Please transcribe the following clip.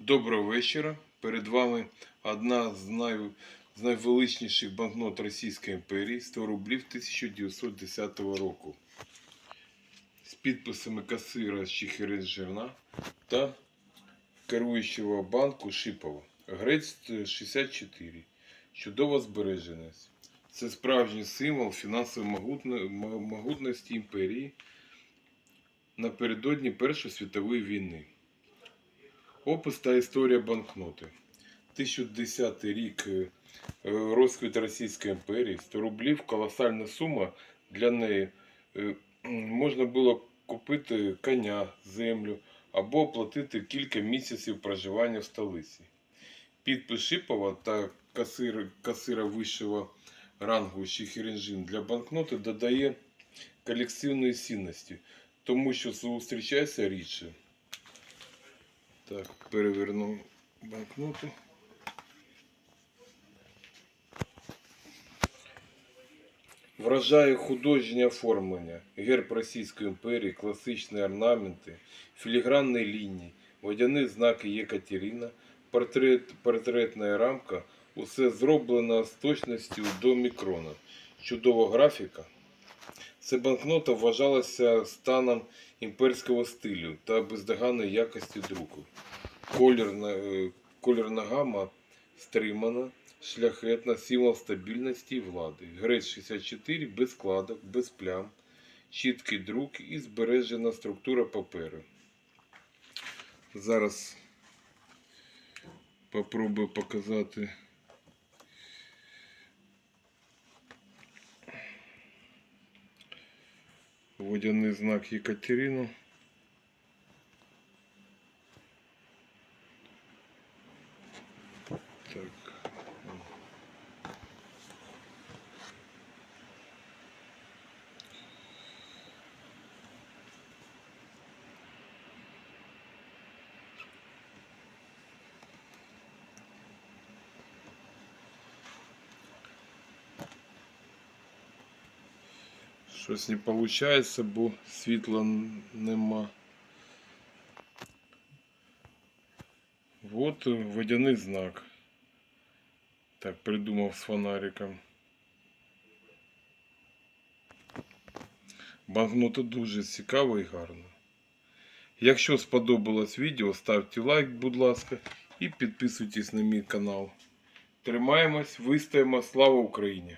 Доброго вечора. Перед вами одна з, най... з найвеличніших банкнот Російської імперії 100 рублів 1910 року. З підписами касира Чехеренжерна та керуючого банку Шипова. Грець 64. Чудова збереженість. Це справжній символ фінансової могутності імперії напередодні Першої світової війни. Опис та історія банкноти. 1010 рік е, розквіт Російської імперії, 100 рублів колосальна сума для неї. Е, Можна було купити коня, землю або оплатити кілька місяців проживання в столиці. Підпис Шипова та касира, касира вищого рангу Чехеренжин для банкноти додає колекційної цінності, тому що зустрічається рідше. Так, переверну банкноту. Вражає художнє оформлення, герб Російської імперії, класичні орнаменти, філігранні лінії, водяні знаки Єкатерина, портрет, портретна рамка. Усе зроблено з точністю до мікрона. Чудова графіка. Це банкнота вважалася станом імперського стилю та бездоганної якості друку. Колірна, е, колірна гама стримана, шляхетна, символ стабільності і влади. Грець 64 без складок, без плям, чіткий друк і збережена структура паперу. Зараз попробую показати. Водяний знак Екатерина. Так. Щось не виходить, бо світла нема. Вот водяний знак. Так, придумав з фонариком. Банкнота дуже цікава і гарна. Якщо сподобалось відео, ставте лайк, будь ласка, і підписуйтесь на мій канал. Тримаємось, вистоїмо, слава Україні!